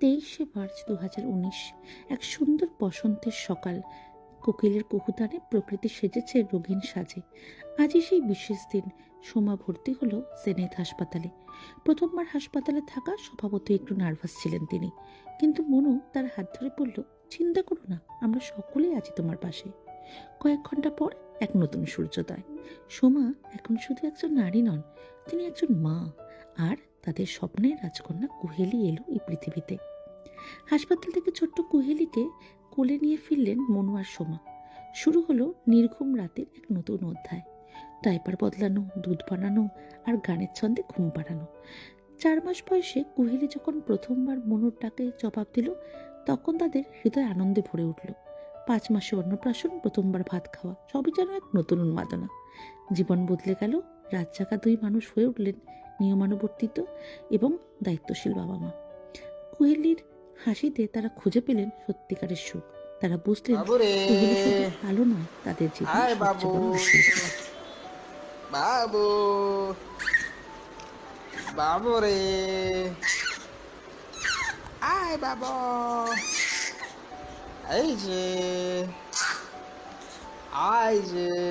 তেইশে মার্চ দু এক সুন্দর বসন্তের সকাল। কোকিলের কুহুতানে প্রকৃতি সেজেছে রঙিন সাজে। আজই সেই বিশেষ দিন। সোমা ভর্তি হলো জেনেথ হাসপাতালে। প্রথমবার হাসপাতালে থাকা স্বভাবতই একটু নার্ভাস ছিলেন তিনি। কিন্তু মনু তার হাত ধরে বলল, চিন্তা করো না, আমরা সকলেই আছি তোমার পাশে। কয়েক ঘণ্টা পর এক নতুন সূর্যোদয়। সোমা এখন শুধু একজন নারী নন, তিনি একজন মা। আর তাদের স্বপ্নের রাজকন্যা কুহেলি এলো এই পৃথিবীতে। হাসপাতাল থেকে ছোট্ট কুহেলিকে কোলে নিয়ে ফিরলেন মনু আর সোমা। শুরু হলো নির্ঘুম রাতের এক নতুন অধ্যায়। ডাইপার বদলানো, দুধ বানানো আর গানের ছন্দে ঘুম পাড়ানো। চার মাস বয়সে কুহেলি যখন প্রথমবার মনুর ডাকে জবাব দিল, তখন তাদের হৃদয় আনন্দে ভরে উঠল। পাঁচ মাসে অন্নপ্রাশন, প্রথমবার ভাত খাওয়া, সবই যেন এক নতুন উন্মাদনা। জীবন বদলে গেল, রাত জাগা দুই মানুষ হয়ে উঠলেন নিয়মানুবর্তিত এবং দায়িত্বশীল বাবা মা। কুহেলির হাসিতে তারা খুঁজে পেলেন সত্যিকারের সুখ। তারা বুঝলেন শুধু ভালো নয় তাদের জীবন বাবু। বাবু। রে আয় বাবু। এই যে। আয় যে।